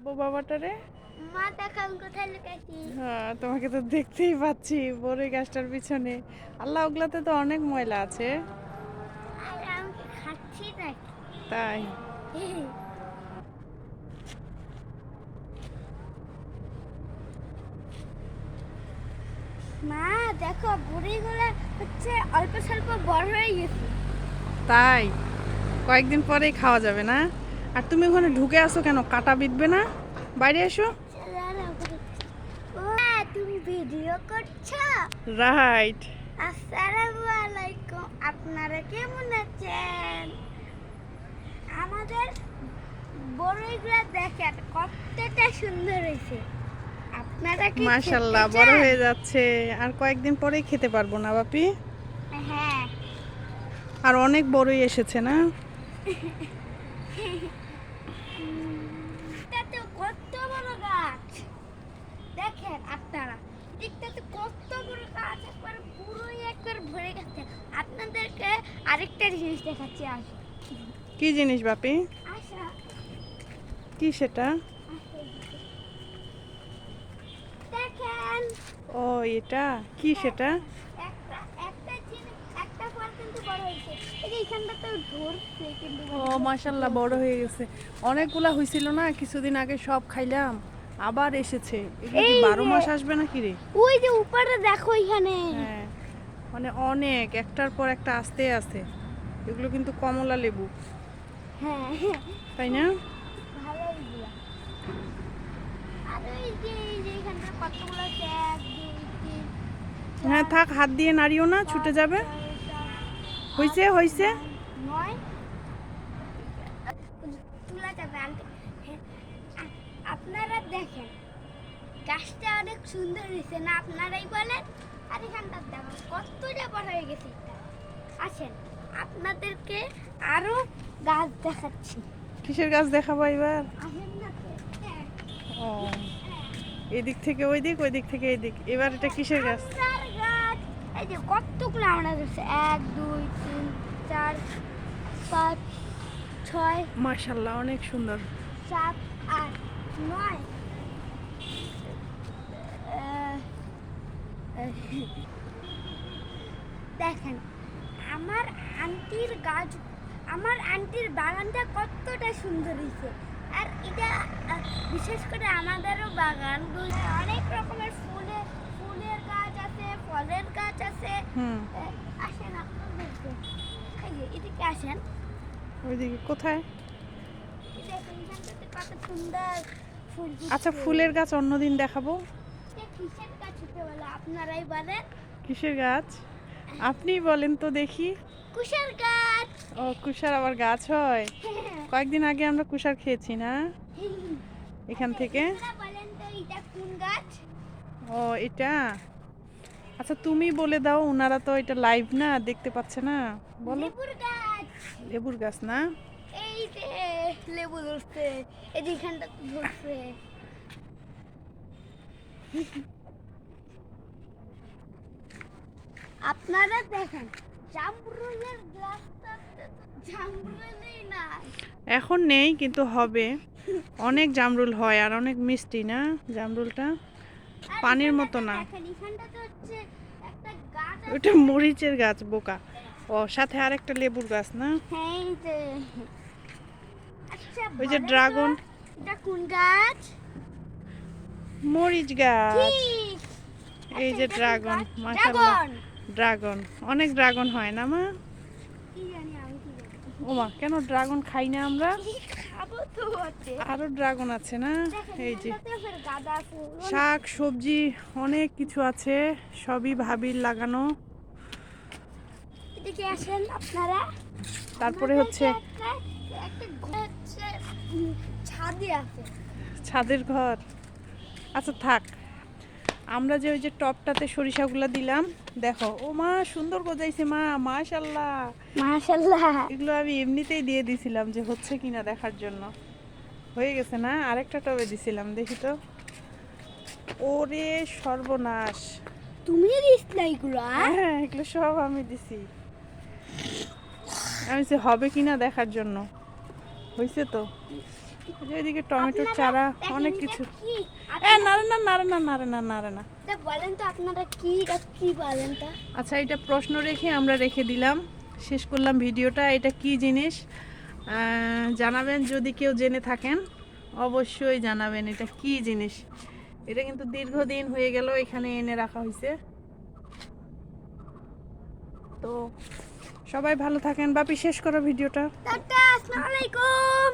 আব্বু বাবাটারে? মা দেখান কোথায় লুকাইছি? হ্যাঁ তোমাকে তো দেখতেই পাচ্ছি বড়ই গাছটার পিছনে। আল্লাহ ওগুলাতে তো অনেক ময়লা আছে। আর আমি খাচ্ছি নাকি? তাই। মা দেখো বুড়িগুলো হচ্ছে অল্প স্বল্প বড় হয়ে গেছে। তাই। কয়েকদিন পরেই খাওয়া যাবে না? আর তুমি ওখানে ঢুকে আসো কেন? কাটা বিঁধবে না? বাইরে এসো। তুমি ভিডিও করছ রাইট আসসালামু আলাইকুম আপনারা কেমন আছেন? আমাদের বড়ইগুলো দেখেন কতটা সুন্দর হয়েছে। আপনারা কি খেতে মাশাল্লাহ বড় হয়ে যাচ্ছে। আর কয়েকদিন পরেই খেতে পারব না বাপি। হ্যাঁ। আর অনেক বড়ই এসেছে না? এটাতে কত বড় গাছ? দেখেন আপনারা এটাতে কত বড় গাছ একবার পুরোই একবার ভরে গেছে। আপনাদেরকে আরেকটা জিনিস দেখাচ্ছি আসো। কি জিনিস বাপি? আসা। কি সেটা? দেখেন। ও এটা? কি সেটা একটা একটা জিনিস একটা ফল কিন্তু বড় হয়েছে এই যে এখানটা তো ধরছে কিন্তু ও মাশাল্লাহ বড় হয়ে গেছে। অনেকগুলা হয়েছিল না? কিছুদিন আগে সব খাইলাম আবার এসেছে। এই বারো মাস আসবে নাকি রে? ওই যে উপরে দেখো এখানে হ্যাঁ মানে অনেক একটার পর একটা আসতে আছে এগুলো কিন্তু কমলা লেবু। হ্যাঁ। তাই না? হ্যাঁ থাক হাত দিয়ে নাড়িও না ছুটে যাবে। হইছে হইছে? আপনারা দেখেন গাছটা অনেক সুন্দর হয়েছে না আপনারাই বলেন? আর এখানটা দেখো কতটা বড় হয়ে গেছে আসেন আপনাদেরকে আরও গাছ দেখাচ্ছি। কিসের গাছ দেখাবো এবার? হ্যাঁ, এদিক থেকে ওই দিক ওই দিক থেকে এই দিক এবার এটা কিসের গাছ? এই যে কতগুলো আমরা এক দুই তিন চার পাঁচ ছয় মাশাল্লাহ অনেক সুন্দর। সাত আট নয়। দেখেন আমার আন্টির গাছ আমার আন্টির বাগানটা কতটা সুন্দর হয়েছে। আর এটা বিশেষ করে আমাদেরও বাগান অনেক রকমের ফুলের ফুলের গাছ আছে ফলের গাছ আছে। আসেন এই যে এদিকে আসেন। ওইদিকে কোথায়? কত সুন্দর ফুল আচ্ছা ফুলের গাছ অন্যদিন দেখাবো। কিসের গাছ হতে আপনারাই বলেন। কিসের গাছ? আপনি বলেন তো দেখি। কুশের গাছ। ও কুষার আবার গাছ হয়? কয়েকদিন আগে আমরা কুষার খেয়েছি না? এখান থেকে? বলেন তো এটা কোন গাছ? ও এটা? আচ্ছা তুমি বলে দাও ওনারা তো এটা লাইভ না দেখতে পাচ্ছে না। বলো। লেবুর গাছ। না? এই যে লেবু ধরছে। এই যে এখানটা ধরছে। আপনারা দেখেন জামরুলের গাছটাতে তো জামরুলই নাই এখন নেই কিন্তু হবে। অনেক জামরুল হয় আর অনেক মিষ্টি না জামরুলটা? পানির মতো না। ওটা মরিচের গাছ বোকা। ও সাথে আর একটা লেবুর গাছ না? হ্যাঁ আচ্ছা ওই যে ড্রাগন। এটা কোন গাছ? মরিচ গাছ। এই আচ্ছা, যে ড্রাগন গাছ? মাশাল্লাহ ড্রাগন। অনেক ড্রাগন হয় না মা? ও মা কেন ড্রাগন খাই না আমরা? আরও ড্রাগন আছে না? এই যে শাক সবজি অনেক কিছু আছে সবই ভাবির লাগানো। আপনারা। তারপরে হচ্ছে ছাদের ঘর। আচ্ছা থাক। আমরা যে ওই যে টপটাতে সরিষাগুলো দিলাম দেখো ও মা সুন্দর গজাইছে মা মাশাল্লাহ। মাশাআল্লাহ এগুলো আমি এমনিতেই দিয়ে দিছিলাম যে হচ্ছে কিনা দেখার জন্য। হয়ে গেছে না? আরেকটা টবে দিছিলাম দেখি তো। ওরে সর্বনাশ। তুমি দিছিলে এগুলো হ্যাঁ এগুলো সব আমি দিছি। আমি সে হবে কিনা দেখার জন্য? হয়েছে তো? এদিকে টমেটোর চারা অনেক কিছু। এ নারে না নারে না নারে না নারে না বলেন তো আপনারা কি কি বলেন তো? আচ্ছা এটা প্রশ্ন রেখে আমরা রেখে দিলাম। শেষ করলাম ভিডিওটা। এটা কি জিনিস? জানাবেন যদি কেউ জেনে থাকেন অবশ্যই জানাবেন এটা কি জিনিস। এটা কিন্তু দীর্ঘদিন হয়ে গেল এখানে এনে রাখা হয়েছে তো সবাই ভালো থাকেন। বাপি শেষ করো ভিডিওটা। আসসালামু আলাইকুম।